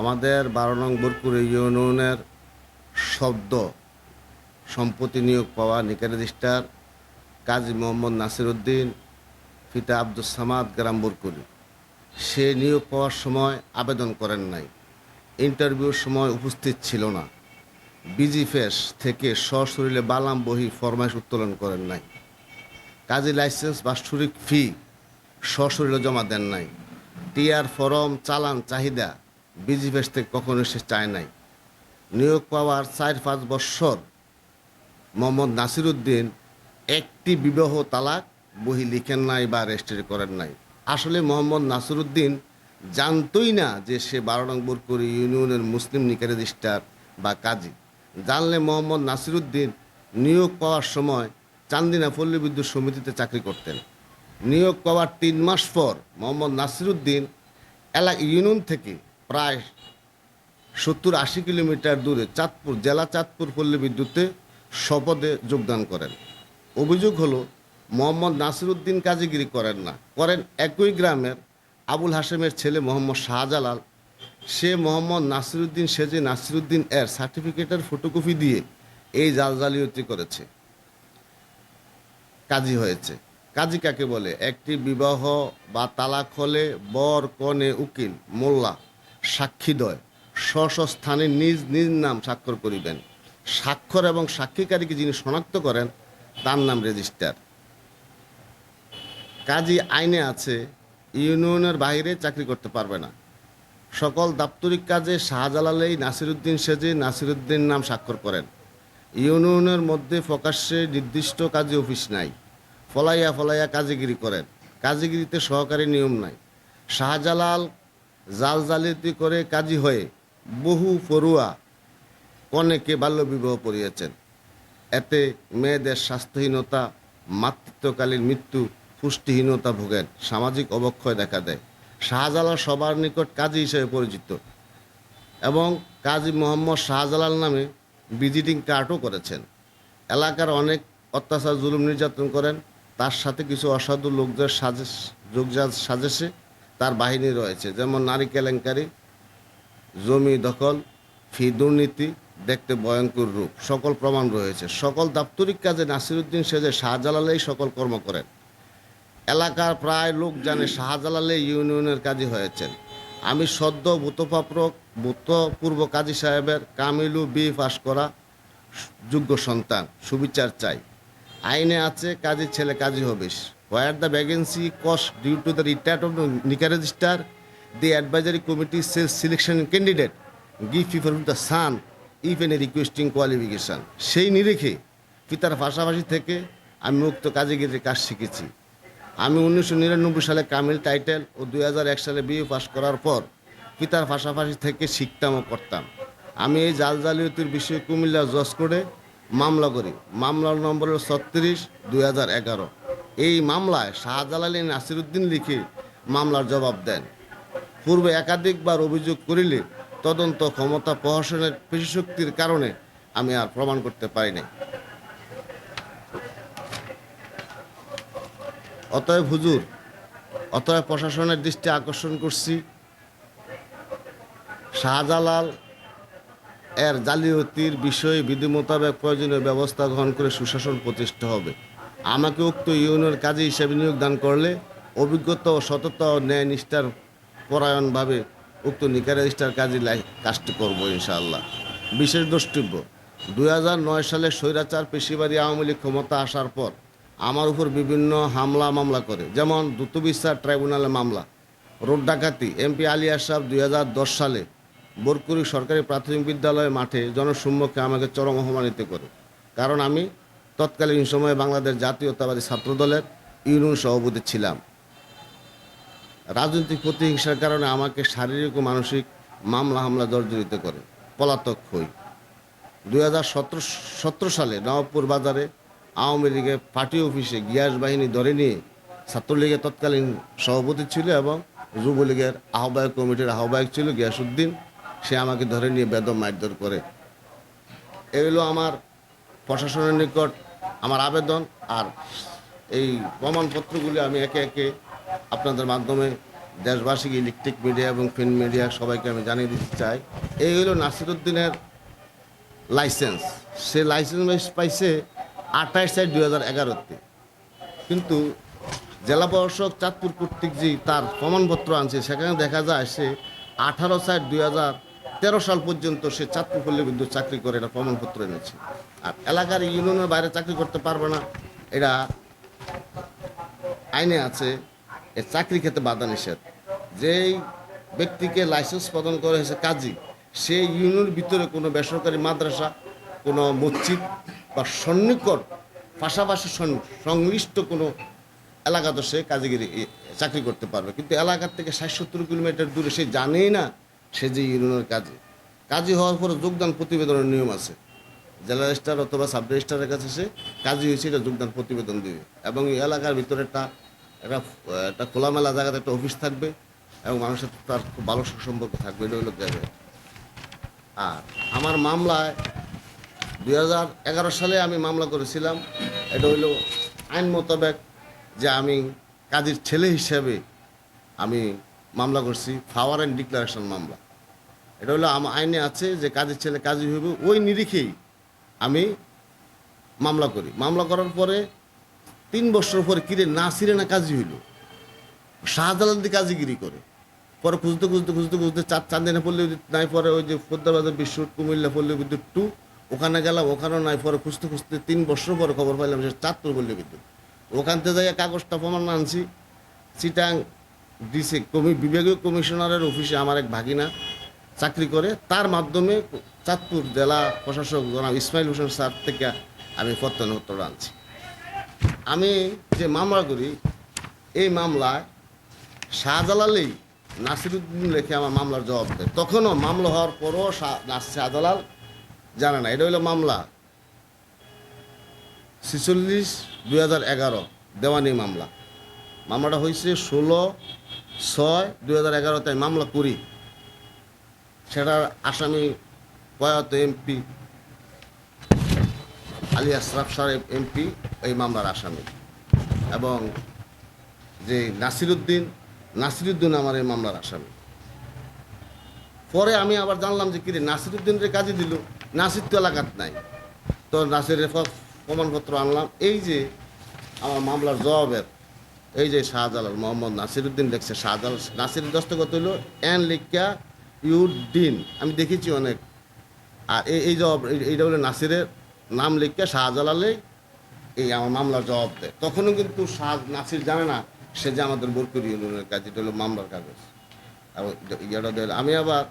আমাদের বারো নং বোরপুর ইউনিয়নের শব্দ সম্পত্তি নিয়োগ পাওয়া নিকা রেজিস্টার কাজী মোহাম্মদ নাসির উদ্দিন, পিতা আব্দুল সামাদ, গ্রাম বোরকুরি সে নিয়োগ পাওয়ার সময় আবেদন করেন নাই। ইন্টারভিউর সময় উপস্থিত ছিল না। বিজি ফেস থেকে সশরীরে বালাম বহি ফরমাইশ উত্তোলন করেন নাই। কাজী লাইসেন্স বাৎসরিক ফি সশরীরে জমা দেন নাই। টিআর ফরম, চালান চাহিদা বিজি থেকে কখনো সে চায় নাই। নিয়োগ পাওয়ার চার পাঁচ বৎসর মোহাম্মদ নাসির উদ্দিন একটি বিবাহ তালাক বহি লিখেন নাই বা রেজিস্ট্রি করেন নাই। আসলে মোহাম্মদ নাসির উদ্দিন জানতই না যে সে বারো নং বোরকুরি ইউনিয়নের মুসলিম নিকা রেজিস্ট্রার বা কাজী। জানলে মোহাম্মদ নাসির উদ্দিন নিয়োগ পাওয়ার সময় চান্দিনা পল্লী বিদ্যুৎ সমিতিতে চাকরি করতেন। নিয়োগ পাওয়ার তিন মাস পর মোহাম্মদ নাসির উদ্দিন এলাকা ইউনিয়ন থেকে প্রায় সত্তর আশি কিলোমিটার দূরে চাঁদপুর, জেলা চাঁদপুর পল্লী বিদ্যুতে শপথে যোগদান করেন। অভিযোগ হলো, মোহাম্মদ নাসিরুদ্দিন কাজীগিরি করেন না। করেন একই গ্রামের আবুল হাসেমের ছেলে মোহাম্মদ শাহজালাল। সে মোহাম্মদ নাসিরুদ্দিন সেজে নাসিরুদ্দিন এর সার্টিফিকেটের ফটোকপি দিয়ে এই জাল জালিয়াতি করেছে, কাজী হয়েছে। কাজী কাকে বলে? একটি বিবাহ বা তালাক হলে বর, কনে, উকিল, মোল্লা সাক্ষীদ্বয় স্থানে নিজ নিজ নাম স্বাক্ষর করিবেন। স্বাক্ষর এবং সাক্ষীকারীকে যিনি শনাক্ত করেন, তার নাম রেজিস্টার। কাজী আইনে আছে, ইউনিয়নের বাইরে চাকরি করতে পারবে না। সকল দাপ্তরিক কাজে শাহজালালেই নাসিরুদ্দিন সেজে নাসিরুদ্দিন নাম স্বাক্ষর করেন। ইউনিয়নের মধ্যে প্রকাশ্যে নির্দিষ্ট কাজে অফিস নাই। ফলাইয়া ফলাইয়া কাজীগিরি করেন। কাজীগিরিতে সহকারী নিয়ম নাই। শাহজালাল জাল জালিয়াতি করে কাজী হয়ে বহু পড়ুয়া কনেকে বাল্যবিবাহ পড়িয়েছেন এতে মেয়েদের স্বাস্থ্যহীনতা, মাতৃত্বকালীন মৃত্যু, পুষ্টিহীনতা ভোগেন সামাজিক অবক্ষয় দেখা দেয়। শাহজালাল সবার নিকট কাজী হিসেবে পরিচিত এবং কাজী মোহাম্মদ শাহজালাল নামে ভিজিটিং কার্ডও করেছেন। এলাকার অনেক অত্যাচার, জুলুম নির্যাতন করেন। তার সাথে কিছু অসাধু লোকদের সাজেশ যোগজাত সাজেশে তার বাহিনী রয়েছে। যেমন নারী কেলেঙ্কারি, জমি দখল, ফি দুর্নীতি, দেখতে ভয়ঙ্কর রূপ, সকল প্রমাণ রয়েছে। সকল দাপ্তরিক কাজে নাসিরুদ্দিন সেজে শাহজালালেই সকল কর্ম করেন। এলাকার প্রায় লোক জানে শাহজালালে ইউনিয়নের কাজী হয়েছেন। আমি সদ্য ভূতপ্রাপ্র ভূতপূর্ব কাজী সাহেবের কামিলু বি পাস করা যোগ্য সন্তান, সুবিচার চাই। আইনে আছে, কাজী ছেলে কাজী হবিস। Where the vacancy caused due to the retired of নিকা register the advisory committee shall selection candidate give prefer the son if an requesting qualification সেই নিরেখে পিতার পাশাপাশি থেকে আমি মুক্ত কাজীগিরির কাজ শিখেছি। আমি উনিশশো নিরানব্বই সালে কামিল টাইটেল ও দুই এক সালে বিএ পাস করার পর পিতার পাশাপাশি থেকে শিখতাম ও করতাম। আমি এই জাল জালিয়াতির বিষয়ে কুমিল্লা জজ করে মামলা করি। মামলার নম্বর ছত্রিশ দুই এগারো। এই মামলায় শাহজালালী নাসিরুদ্দিন লিখে মামলার জবাব দেন। পূর্বে একাধিকবার অভিযোগ করিলে তদন্ত ক্ষমতা প্রহসনের পেশিশক্তির কারণে আমি আর প্রমাণ করতে পারি নাই। অতএব হুজুর, অতএব প্রশাসনের দৃষ্টি আকর্ষণ করছি। শাহজালাল এর জালিয়াতির বিষয়ে বিধি মোতাবেক প্রয়োজনীয় ব্যবস্থা গ্রহণ করে সুশাসন প্রতিষ্ঠা হবে। আমাকে উক্ত ইউনিয়নের কাজে হিসেবে নিয়োগ দান করলে অভিজ্ঞতা ও সততা ও ন্যায় নিষ্ঠার পরায়ণভাবে উক্ত নিকা রেজিস্টার কাজে কাজটি করব ইনশাআল্লাহ। বিশেষ দ্রষ্টব্য, দুই নয় সালে স্বৈরাচার পেশিবাদী আওয়ামী লীগ ক্ষমতা আসার পর আমার উপর বিভিন্ন হামলা মামলা করে, যেমন দ্রুত বিচার ট্রাইব্যুনালে মামলা, রোড ডাকাতি এমপি আলী আশরাফ দুই সালে বোরকুরি সরকারি প্রাথমিক বিদ্যালয় মাঠে জনসম্মুখে আমাকে চরম অপমানিত করে। কারণ আমি তৎকালীন সময়ে বাংলাদেশ জাতীয়তাবাদী ছাত্রদলের ইউনিয়ন সভাপতি ছিলাম। রাজনৈতিক প্রতিহিংসার কারণে আমাকে শারীরিক ও মানসিক মামলা হামলা জর্জরিত করে। পলাতক হই। দুই হাজার সতেরো সালে নবাবপুর বাজারে আওয়ামী লীগের পার্টি অফিসে গিয়াস বাহিনী ধরে নিয়ে ছাত্রলীগের তৎকালীন সভাপতি ছিল এবং যুবলীগের আহ্বায়ক কমিটির আহ্বায়ক ছিল গিয়াসুদ্দিন সে আমাকে ধরে নিয়ে বেদম মারধর করে। এগুলো আমার প্রশাসনের নিকট আমার আবেদন আর এই প্রমাণপত্রগুলি আমি একে একে আপনাদের মাধ্যমে দেশবাসীকে ইলেকট্রিক মিডিয়া এবং প্রিন্ট মিডিয়া সবাইকে আমি জানিয়ে দিতে চাই। এই হলো নাসিরুদ্দিনের লাইসেন্স সে লাইসেন্স পাইছে আঠাশ চার দুই হাজার এগারোতে। কিন্তু জেলা প্রশাসক চাঁদপুর কর্তৃক যে তার প্রমাণপত্র আনছে, সেখানে দেখা যায় সে আঠারো চার দুই হাজার তেরো সাল পর্যন্ত সে চাঁদপুর পল্লী বিদ্যুৎ চাকরি করে এটা প্রমাণপত্র এনেছে। আর এলাকার ইউনিয়নের বাইরে চাকরি করতে পারবে না, এটা আইনে আছে, এ চাকরি খেতে বাধা নিষেধ। যেই ব্যক্তিকে লাইসেন্স প্রদান করা হয়েছে কাজী সেই ইউনিয়নের ভিতরে কোনো বেসরকারি মাদ্রাসা, কোনো মসজিদ বা সন্নিকট, পাশাপাশি সং- সংশ্লিষ্ট কোনো এলাকাতে সে কাজীগিরি চাকরি করতে পারবে। কিন্তু এলাকার থেকে ষাট সত্তর কিলোমিটার দূরে সে জানেই না সে যে ইউনিয়নের কাজে। কাজী হওয়ার পরে যোগদান প্রতিবেদনের নিয়ম আছে। জেলা রেজিস্ট্রার অথবা সাব রেজিস্ট্রারের কাছে সে কাজী হয়েছে, এটা যোগদান প্রতিবেদন দিবে এবং এই এলাকার ভিতরে একটা একটা একটা খোলামেলা জায়গাতে একটা অফিস থাকবে এবং মানুষের তার খুব ভালো সুসম্পর্ক থাকবে, এটা হলো জায়গায় আর আমার মামলায় দুই হাজার এগারো সালে আমি মামলা করেছিলাম, এটা হইল আইন মোতাবেক যে আমি কাজের ছেলে হিসেবে আমি মামলা করছি, ফাওয়ার অ্যান্ড ডিক্লারেশন মামলা। এটা হলো আমার আইনে আছে যে কাজের ছেলে কাজী হইবে, ওই নিরিখেই মামলা করি। মামলা করার পরে তিন বছর পরে কিরে না সিরে না কাজী হইল? শাহজালাল দিয়ে কাজীগিরি করে। পরে খুঁজতে খুঁজতে খুঁজতে খুঁজতে চার চান্দিনা বিদ্যুৎ নাই, পরে ওই যে ফোদ্দাবাজার বিশ্ব কুমিল্লা পল্লী বিদ্যুৎ টু, ওখানে গেলাম, ওখানেও নাই, পরে খুঁজতে খুঁজতে তিন বছর পরে খবর পাইলাম যে চাঁদপুর পল্লী বিদ্যুৎ ওখান থেকে যাই কাগজটা প্রমাণ আনছি। চিটাং ডিসি কমি বিভাগীয় কমিশনারের অফিসে আমার এক ভাগিনা চাকরি করে, তার মাধ্যমে চাঁদপুর জেলা প্রশাসক জনাব ইসমাইল হোসেন স্যার থেকে আমি প্রত্যানোত্তর আনছি। আমি যে মামলা করি, এই মামলায় শাহজালালেই নাসিরুদ্দিন লেখে আমার মামলার জবাব দেয়। তখনও মামলা হওয়ার পরও শাহজালাল জানে না। এটা হলো মামলা ছিচল্লিশ দুই হাজার এগারো, দেওয়ানি মামলা। মামলাটা হয়েছে ষোলো ছয় দুই হাজার এগারোতে মামলা করি। সেটার আসামি প্রয়াত এমপি আলী আশরাফ সাহেব এমপি, এই মামলার আসামি। এবং যে নাসিরুদ্দিন নাসিরুদ্দিন আমার এই মামলার আসামি। পরে আমি আবার জানলাম যে কিরে নাসিরুদ্দিনের কাজে দিল। নাসির তো এলাকাত নাই। তো নাসিরের প্রমাণপত্র আনলাম। এই যে আমার মামলার জবাবের, এই যে শাহজালাল মোহাম্মদ নাসিরুদ্দিন লেখছে, শাহজালাল নাসির দস্তগত হইল, এন লিখা ইউদ্দিন, আমি দেখেছি অনেক। আর এই জবাব এই- এইটা হলো নাসিরের নাম লিখে শাহজালালে এই আমার মামলার জবাব দেয়। তখনও কিন্তু শাহ নাসির জানে না, সে যে আমাদের বোরকুর ইউনিয়নের কাজ, এটা হলো মামলার কাগজ আর ইয়েটা আমি আবার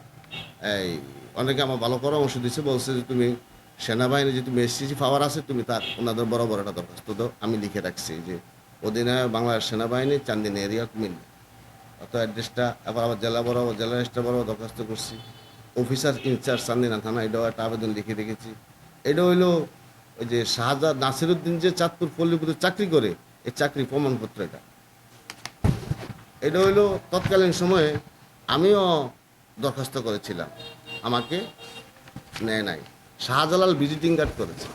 এই অনেকে আমার ভালো পরামর্শ দিচ্ছে বলছে যে তুমি সেনাবাহিনী যে তুমি এসসিসি পাওয়ার আছে, তুমি তার ওনাদের বড় বড় একটা দরখাস্ত দাও। আমি লিখে রাখছি যে, অধিনায়ক বাংলাদেশ সেনাবাহিনী চান্দিনী এরিয়া কুমিল্লা। অত অ্যাড্রেসটা আবার আবার জেলা বড় জেলা রেজিস্ট্রার বড়, দরখাস্ত করছি। অফিসার ইনচার্জ চান্দিনা থানা এটাও একটা আবেদন লিখে রেখেছি। এটা হইল ওই যে শাহজাদ নাসিরুদ্দিন যে চাঁদপুর পল্লীপুরে চাকরি করে, এই চাকরি প্রমাণপত্র এটা। এটা হইল তৎকালীন সময়ে আমিও দরখাস্ত করেছিলাম। আমাকে নেয় নাই। শাহজালাল ভিজিটিং কার্ড করেছে।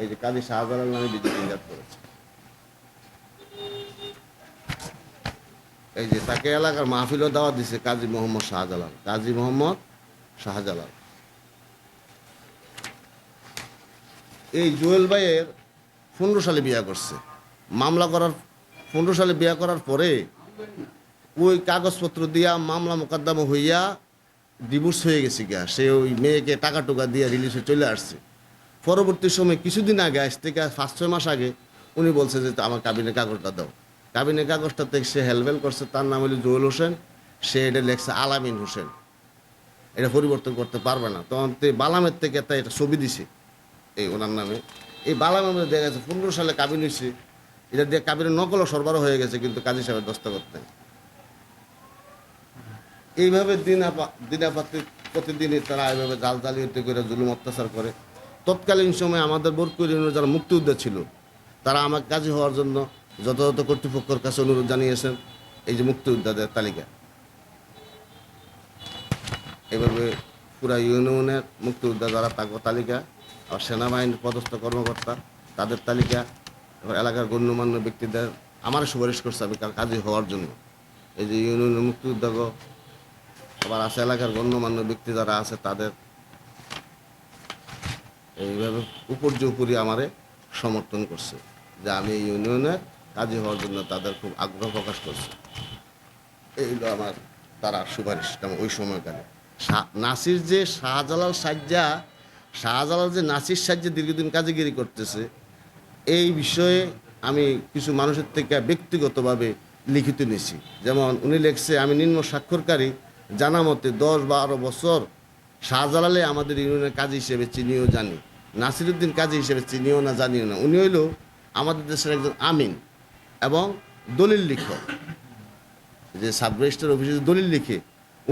এই যে কাজী শাহজালাল নামে ভিজিটিং কার্ড করেছে। এই যে তাকে এলাকার মাহফিলও দাওয়া দিছে কাজী মোহাম্মদ শাহজালাল। কাজী মোহাম্মদ শাহজালাল। এই জুয়েল ভাইয়ের পনেরো সালে বিয়া করছে। মামলা করার, পনেরো সালে বিয়া করার পরে ওই কাগজপত্র দিয়া মামলা মোকদ্দমা হইয়া ডিভোর্স হয়ে গেছে গিয়া। সে ওই মেয়েকে টাকা টুকা দিয়ে রিলিজ হয়ে চলে আসছে। পরবর্তী সময় কিছুদিন আগে, আজ থেকে পাঁচ, ছয় মাস আগে, উনি বলছে যে, আমার কাবিনের কাগজটা দাও। কাবিনের কাগজটা থেকে সে হেলবেল করছে, তার নাম হলো জুয়েল হোসেন। সে এটা লেখছে আলামিন হোসেন। এটা পরিবর্তন করতে পারবে না। তখন তে বালামের থেকে তাই এটা ছবি দিছে, এই ওনার নামে। এই বালামের মধ্যে দেখা গেছে পনেরো সালে কাবিন হয়েছে। এটা দিয়ে কাবিনের নকলও সরবরাহ হয়ে গেছে কিন্তু কাজী সাহেবের দস্তখত। নেই এইভাবে দিন দিনাপাতি প্রতিদিনই তারা এইভাবে জাল জালিয়াতি করে, জুলুম অত্যাচার করে। তৎকালীন সময়ে আমাদের বোরকুর যারা মুক্তিযোদ্ধা ছিল, তারা আমার কাজী হওয়ার জন্য যথাযথ কর্তৃপক্ষের কাছে অনুরোধ জানিয়েছেন এই যে মুক্তিযোদ্ধাদের তালিকা। এভাবে পুরা ইউনিয়নের মুক্তিযোদ্ধা যারা তাকে তালিকা আর সেনাবাহিনীর পদস্থ কর্মকর্তা তাদের তালিকা এবার এলাকার গণ্যমান্য ব্যক্তিদের আমার সুপারিশ করছে আমি কাজী হওয়ার জন্য। এই যে ইউনিয়নের মুক্তি উদ্যোগ আবার আছে এলাকার গণ্যমান্য ব্যক্তি যারা আছে তাদের এইভাবে উপর যে আমারে সমর্থন করছে যে আমি ইউনিয়নের কাজী হওয়ার জন্য তাদের খুব আগ্রহ প্রকাশ করছে। এই হলো আমার তারা সুপারিশ ওই সময়কালে। নাসির যে শাহজালাল সাজ্জা, শাহজালাল যে নাসির সাজ্জা দীর্ঘদিন কাজেগিরি করতেছে, এই বিষয়ে আমি কিছু মানুষের থেকে ব্যক্তিগতভাবে লিখিত নিছি যেমন উনি লেখছে, আমি নিম্ন স্বাক্ষরকারী, জানা মতে দশ বারো বছর শাহজালালে আমাদের ইউনিয়নের কাজী হিসেবে চিনিও জানি। নাসিরুদ্দিন কাজী হিসেবে চিনিও না, জানিও না। উনি হইল আমাদের দেশের একজন আমিন। এবং দলিল লিখক যে সাব রেজিস্টার অফিসে দলিল লিখে,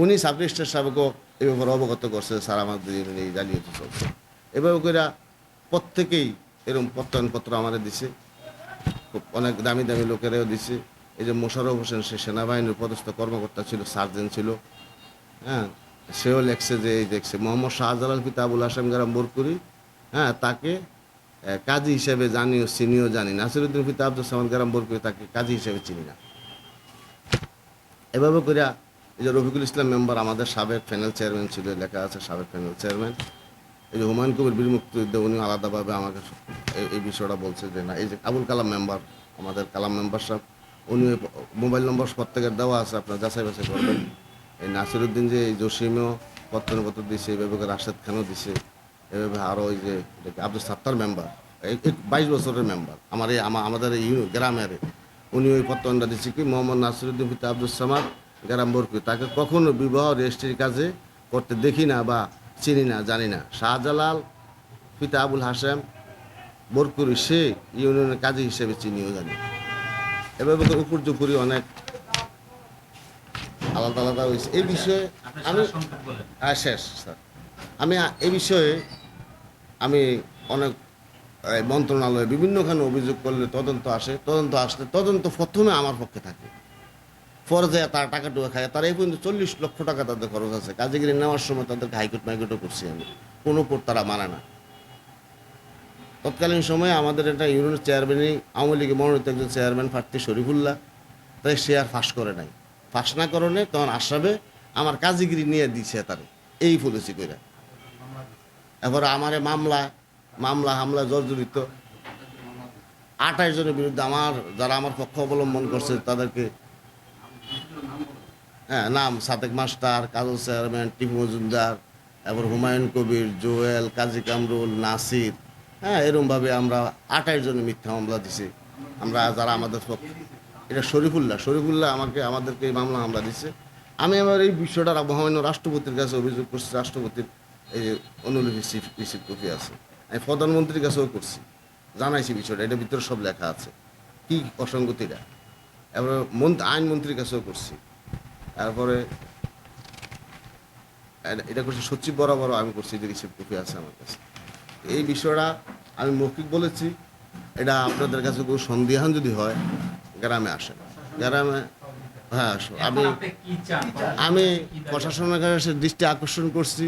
উনি সাব রেজিস্টার সাহেবকেও এ ব্যাপারে অবগত করছে স্যার, আমাদের এই জালিয়াতি চলছে। এভাবে করে প্রত্যেকেই এরকম প্রত্যয়নপত্র আমাদের দিছে। খুব অনেক দামি দামি লোকেরাও দিছে। এই যে মোশারফ হোসেন, সে সেনাবাহিনীর পদস্থ কর্মকর্তা ছিল, সার্জেন্ট ছিল। হ্যাঁ সেও লেখছে যে, এই দেখছে, মোহাম্মদ শাহজালাল পিতা আবুল হাসেম গ্রাম বোরকুরি হ্যাঁ তাকে কাজী হিসেবে জানিও চিনিও জানি নাসিরুদ্দিন পিতা আব্দুল সামান গ্রাম বোরকুরি তাকে কাজী হিসেবে চিনি না। এভাবে করিয়া এই যে রফিকুল ইসলাম মেম্বার আমাদের সাবেক প্যানেল চেয়ারম্যান ছিল, লেখা আছে সাবেক প্যানেল চেয়ারম্যান। এই যে হুমায়ুন কবির বীর মুক্তিযুদ্ধ উনি আলাদাভাবে আমাকে এই- বিষয়টা বলছে যে না, এই যে আবুল কালাম মেম্বার, আমাদের কালাম মেম্বার সাহেব উনি মোবাইল নম্বর প্রত্যেকের দেওয়া আছে, আপনার যাচাই বাছাই করবেন। এই নাসিরুদ্দিন যে এই জসিমও পত্রপত্র দিছে এইভাবে রাশেদ খানও দিছে এভাবে আরও ওই যে আব্দুল সাত্তার মেম্বার বাইশ বছরের মেম্বার আমার এই আমাদের এই গ্রামের উনি ওই পত্রটা দিচ্ছে কি? মোহাম্মদ নাসিরুদ্দিন পিতা আব্দুল সামাদ গ্রাম বরকুই তাকে কখনো বিবাহ রেজিস্ট্রির কাজে করতে দেখি না বা চিনি না জানি না। শাহজালাল পিতা আবুল হাসেম বরকুরি সে ইউনিয়নের কাজী হিসেবে চিনিও জানি। এভাবে তো উপর জুপুরি অনেক আলাদা আলাদা হয়েছে। এই বিষয়ে আমি হ্যাঁ শেষ স্যার। আমি এ বিষয়ে আমি অনেক মন্ত্রণালয়ে বিভিন্নখানে অভিযোগ করলে তদন্ত আসে, তদন্ত আসলে তদন্ত প্রথমে আমার পক্ষে থাকে। পরে যায় তার টাকা টুকা খায়, তারা এই পর্যন্ত চল্লিশ লক্ষ টাকা তাদের খরচ আছে। কাজেগিরি নেওয়ার সময় তাদেরকে হাইকোর্ট মাইকোর্টও করছি আমি। কোনো কোর্ট তারা মানে না। তৎকালীন সময়ে আমাদের একটা ইউনিয়ন চেয়ারম্যানই, আওয়ামী লীগের মনোনীত একজন চেয়ারম্যান, প্রার্থী শরীফুল্লাহ, তাই সে আর ফাঁস করে নাই। ফাঁস না করণে তখন আসাবে আমার কাজীগিরি নিয়ে দিছে তারে। এই পলিসি করে এবার আমারে মামলা মামলা, হামলা জর্জরিত। আঠাশ জনের বিরুদ্ধে আমার, যারা আমার পক্ষ অবলম্বন করছে, তাদেরকে হ্যাঁ নাম সাতেক মাস্টার, কাজল চেয়ারম্যান, টিপু মজুমদার, এবার হুমায়ুন কবির, জোয়েল, কাজী কামরুল, নাসির। হ্যাঁ এরমভাবে আমরা আঠাশ জনের মিথ্যা মামলা দিছি। আমরা যারা আমাদের পক্ষ এটা শরীফুল্লাহ শরীফুল্লাহ আমাকে আমাদেরকে এই মামলা হামলা দিচ্ছে আমি আমার এই বিষয়টা মহামান্য রাষ্ট্রপতির কাছে অভিযোগ করছি, রাষ্ট্রপতির এই যে অনুলিপি রিসিভ কপি আছে। আমি প্রধানমন্ত্রীর কাছেও করছি, জানাইছি বিষয়টা, এটার ভিতরে সব লেখা আছে। কি অসঙ্গতিটা? এবার মন্ত্রী, আইনমন্ত্রীর কাছেও করছি। তারপরে এটা- এটা করছি, সচিব বরাবর আমি করছি, যে রিসিভ কপি আছে আমার কাছে। এই বিষয়টা আমি মৌখিক বলেছি, এটা আপনাদের কাছে কোনো সন্দেহান যদি হয়, গ্রামে আসেন। গ্রামে হ্যাঁ আমি আমি প্রশাসনের কাছে দৃষ্টি আকর্ষণ করছি।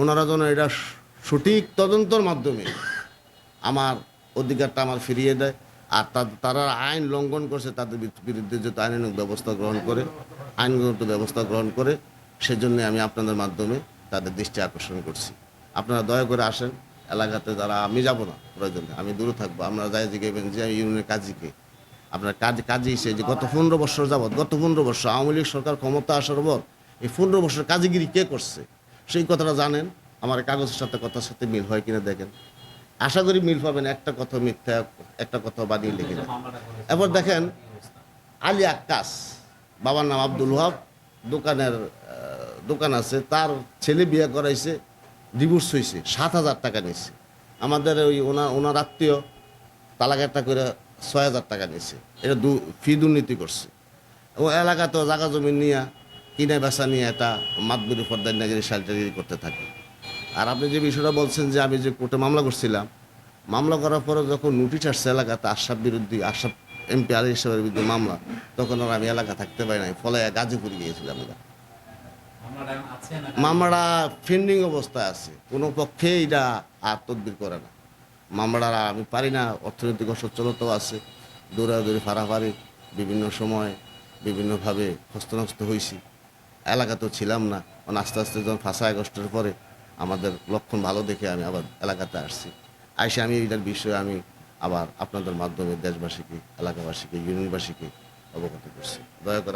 ওনারা যেন এটা সঠিক তদন্তর মাধ্যমে আমার অধিকারটা আমার ফিরিয়ে দেয়। আর তারা আইন লঙ্ঘন করছে তাদের বিরুদ্ধে যত আইনানুগ ব্যবস্থা গ্রহণ করে আইনগত ব্যবস্থা গ্রহণ করে সেজন্য আমি আপনাদের মাধ্যমে তাদের দৃষ্টি আকর্ষণ করছি। আপনারা দয়া করে আসেন। এলাকাতে যারা আমি যাব না প্রয়োজনে আমি দূরে থাকব। আপনারা যাই জিজ্ঞাসবেন যে আমি ইউনিয়নের কাজীকে আপনার কাজ কাজে হিসেবে যে গত পনেরো বছর যাবৎ, গত পনেরো বছর আওয়ামী লীগ সরকার ক্ষমতা আসার পর এই পনেরো বছর কাজীগিরি কে করছে? সেই কথাটা জানেন? আমার কাগজের সাথে কথার সাথে মিল হয় কিনা দেখেন। আশা করি মিল পাবেন, একটা কথা মিথ্যা, একটা কথা বানিয়ে লিখে দেন এবার দেখেন, আলী আক্কাস, বাবার নাম আব্দুল ওহাব দোকানের দোকান আছে, তার ছেলে বিয়ে করাইছে ডিভোর্স হয়েছে সাত হাজার টাকা নিয়েছে আমাদের ওই ওনার ওনার আত্মীয় তালাক একটা করে ছয় হাজার টাকা নিয়েছে এটা দু ফি দুর্নীতি করছে। ও এলাকাতেও জায়গা জমি নিয়ে কিনে বেচা নিয়ে এটা মাতবুরি ফর্দারিনাগিরি সালটাগিরি করতে থাকে। আর আপনি যে বিষয়টা বলছেন যে আমি যে কোর্টে মামলা করছিলাম মামলা করার পরে যখন নোটিশ আসছে এলাকাতে আশরাফ বিরুদ্ধে আশরাফ এমপি আলী সাহেবের বিরুদ্ধে মামলা তখন আর আমি এলাকা থাকতে পারি নাই ফলে গাজীপুর গিয়েছিলাম আমরা। মামলাটা ফেন্ডিং অবস্থায় আছে। কোনো পক্ষে এটা আর তদবির করে না। মামলাটা আমি পারি না, অর্থনৈতিক অসচ্ছলতাও আছে, দৌড়াদৌড়ি, ফাড়াফাড়ি, বিভিন্ন সময় বিভিন্নভাবে হস্তনস্ত হয়েছি এলাকাতেও ছিলাম না কারণ আস্তে আস্তে যখন ফাঁসা আগস্টের পরে আমাদের লক্ষণ ভালো দেখে আমি আবার এলাকাতে আসছি। আইসে আমি এইটার বিষয়ে আমি আবার আপনাদের মাধ্যমে দেশবাসীকে, এলাকাবাসীকে, ইউনিয়নবাসীকে অবগত করছি। দয়া করে